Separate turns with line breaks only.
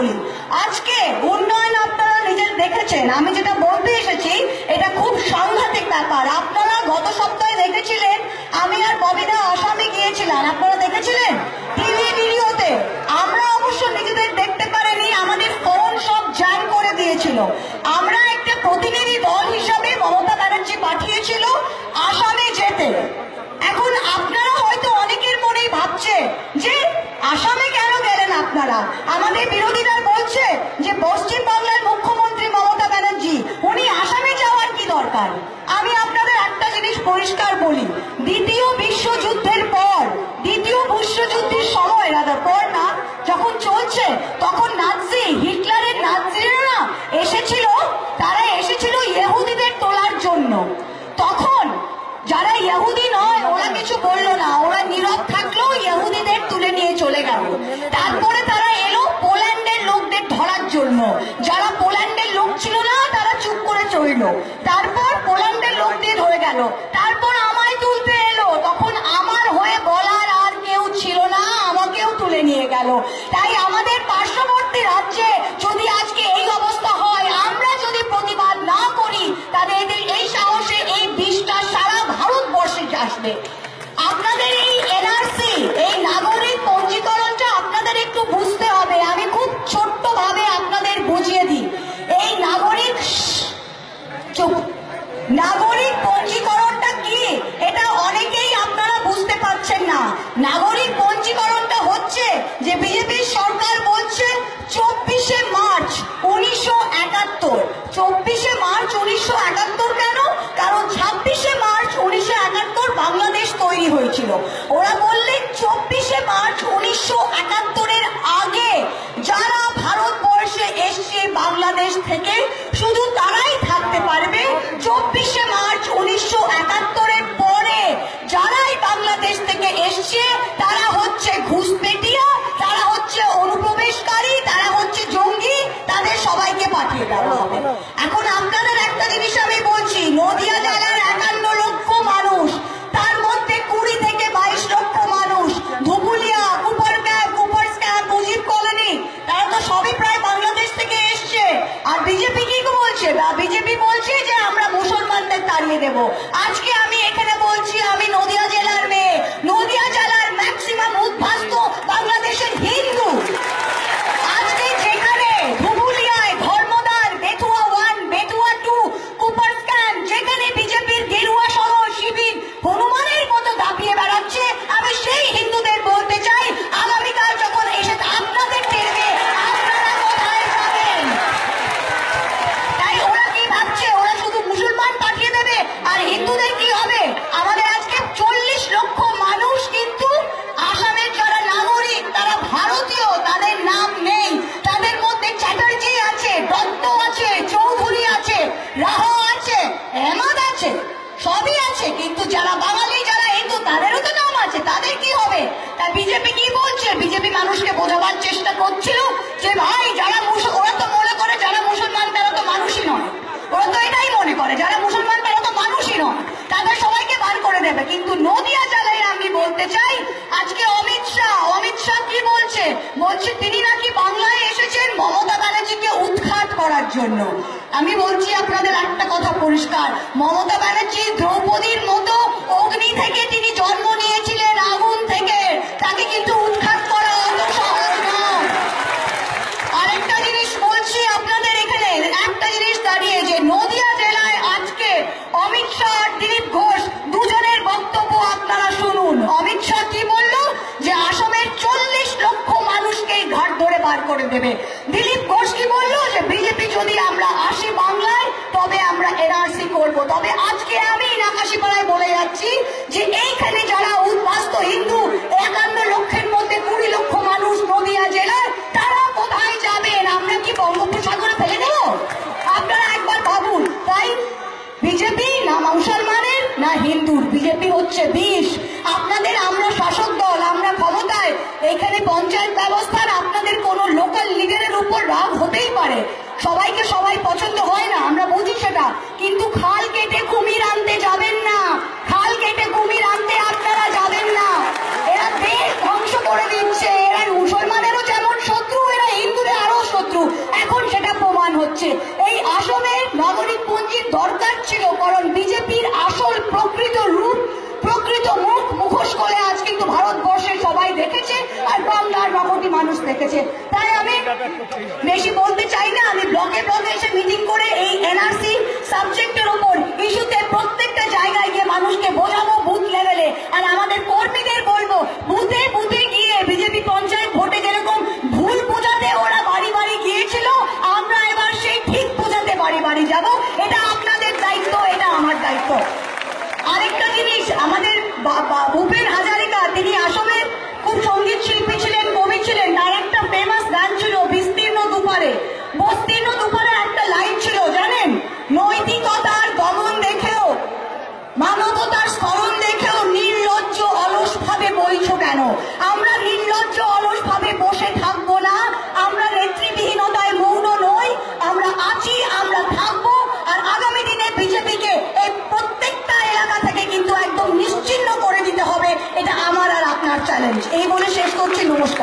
বলি। আজকে উন্নয়ন আপনারা নিজের দেখেছেন। আমি যেটা বলতে এসেছি, এটা খুব সাংঘাতিক ব্যাপার। আপনারা গত সপ্তাহে দেখেছিলেন, আমি আর ববিদা আসামে গিয়েছিলাম। আপনারা দেখেছিলেন? টিভি ভিডিওতে। আমরা অবশ্য নিজেদের দেখতে পারিনি, আমাদের ফোন সব জ্যাম করে দিয়েছিল। আমরা একটা প্রতিনিধি দল হিসাবে মমতা ব্যানার্জি পাঠিয়েছিল আসামে যেতে। এখন আপনারা হয়তো অনেকের মনেই ভাবছে যে, আসামে কেন গেলেন আপনারা? আমাদের বিরোধীরা বলছে যে পশ্চিম বাংলার মুখ্যমন্ত্রী মমতা ব্যানার্জি, উনি আসামে যাওয়ার কি দরকার? আমি আপনাদের একটা জিনিস পরিষ্কার বলি। দ্বিতীয় বিশ্বযুদ্ধের পর, দ্বিতীয় বিশ্বযুদ্ধের সময় রাদা পর না, যখন চলছে, তখন নাৎসি, হিটলারের নাৎসিরা না এসেছিল, তারা এসেছিল ইহুদিদের তোলার জন্য। তখন যারা ইহুদি নয়, ওরা কিছু বলল না, ওরা নীরব থাকল ইহুদিদের তুলে নিয়ে চলে গেল। তারপরে তারা এলো পোল্যান্ডের লোকদের জন্য যারা পোল্যান্ডের লোক ছিল না, তারা চুপ করে চলল। তারপর পোল্যান্ডের লোক দিয়ে ধরে গেল। তারপর আমায় তুলতে এলো। তখন আমার হয়ে বলার আর কেউ ছিল না, আমাকেও তুলে নিয়ে গেল তাই আমাদের পার্শ্ববর্তী রাজ্যে যদি আজকে এই অবস্থা হয় আমরা যদি প্রতিবাদ না করি তাহলে এদের এই সাহসে এই বিষটা সারা ভারতবর্ষে আসবে আপনাদের এই এনআরসি এই নাগরিক পঞ্জীকরণটা আপনাদের একটু বুঝতে হবে আমি খুব ছোট্ট ভাবে আপনাদের বুঝিয়ে দিই এই নাগরিক চুপ নাগরিক পঞ্জীকরণটা কি এটা অনেকেই আপনারা বুঝতে পারছেন না নাগরিক পঞ্জীকরণটা হচ্ছে যে বিজেপির সরকার বলছে চব্বিশে মার্চ উনিশশো একাত্তর চব্বিশে মার্চ উনিশশো একাত্তর কেন কারণ ছাব্বিশে মার্চ উনিশশো একাত্তর বাংলাদেশ হয়েছিল ওরা বললে, চব্বিশে মার্চ উনিশশো একাত্তরের আগে যারা ভারতবর্ষে এসছে বাংলাদেশ থেকে, শুধু তারাই থাকতে পারবে। চব্বিশে মার্চ উনিশশো একাত্তরের পরে যারাই বাংলাদেশ থেকে এসছে, তারা হচ্ছে ঘুষপেটিয়া, তারা হচ্ছে অনুপ্রবেশকারী, তারা হচ্ছে জঙ্গি, তাদের সবাইকে পাঠিয়ে দেওয়া হবে। 뭐 বোঝাবার চেষ্টা করছিল যে ভাই, যারা ওরা তো মনে করে যারা মুসলমান তারা তো মানুষই নয়। ওরা তো এটাই মনে করে, যারা মুসলমান তারা তো মানুষই নয়। তাদের সবাইকে বার করে দেবে। কিন্তু নদিয়া জেলায় আমি বলতে চাই, আজকে অমিত শাহ অমিত শাহ কি বলছে? বলছে তিনি নাকি বাংলায় এসেছেন মমতা ব্যানার্জিকে উৎখাত করার জন্য। আমি বলছি আপনাদের একটা কথা পরিষ্কার, মমতা ব্যানার্জি দ্রৌপদীর মতো অগ্নি থেকে তিনি জন্ম নিয়েছিলেন, আগুন থেকে। তাকে কিন্তু উৎখাত করা অত সহজ নয় আরেকটা জিনিস বলছি আপনাদের এখানে একটা জিনিস দাঁড়িয়ে যে নদিয়া জেলায় আজকে অমিত শাহ আর দিলীপ ঘোষ দুজনের বক্তব্য আপনারা শুনুন অমিত শাহ কি বলল যে আসামের চল্লিশ লক্ষ মানুষকে বার করে দেবে। দিলীপ ঘোষ কি বলল যে, বিজেপি যদি আমরা আসি বাংলায়, তবে আমরা এনআরসি করব। তবে আজকে আমি নাকাশিপাড়ায় বলে যাচ্ছি যে, এইখানে যারা উদ্বাস্ত হিন্দু পারে। সবাইকে সবাই পছন্দ হয় না, আমরা বুঝি সেটা। কিন্তু খাল কেটে কুমির আনতে যাবেন না। খাল কেটে কুমির আনতে আপনারা যাবেন না। এরা দেশ ধ্বংস করে দিচ্ছে। এরা মুসলমানেরও যেমন শত্রু, এরা হিন্দুদের আরও শত্রু। এখন সেটা প্রমাণ হচ্ছে। এই আসনের নাগরিক পঞ্জির দরকার ছিল, কারণ বিজেপির আসল প্রকৃত রূপ প্রকৃত মুখ মুখোশ করে আজ কিন্তু ভারতবর্ষের সবাই দেখেছে আর বাংলার নগরটি মানুষ দেখেছে। তাই আমি বেশি বলতে চাই না, আমি ব্লকে ব্লকে এসে মিটিং করে এই এনআরসি সাবজেক্টের উপর ইস্যুতে প্রত্যেকটা জায়গায় গিয়ে মানুষকে বোঝাবো বুথ লেভেলে আর আমাদের কর্মীদের বলব বুথে বুথে গিয়ে বিজেপি পঞ্চায়েত ভোটে যেরকম ভুল বোঝাতে ওরা বাড়ি বাড়ি গিয়েছিল, আমরা এবার সেই ঠিক বোঝাতে বাড়ি বাড়ি যাব। এটা আপনাদের দায়িত্ব, এটা আমার দায়িত্ব আরেকটা জিনিস আমাদের বা- বা- ভূপেন হাজারিকা, তিনি আসামের খুব সংগীত শিল্পী ছিলেন, কবি ছিলেন তার একটা ফেমাস গান ছিল বিস্তীর্ণ দুপারে। বিস্তীর্ণ দুপারে একটা লাইন ছিল, জানেন? নৈতিকতার দমন দেখেও, মানবতার স্মরণ দেখেও নির্লজ্জ অলস ভাবে বইছো কেন? আমরা নির্লজ্জ অলস ভাবে বসে থাকব না, আমরা কিন্তু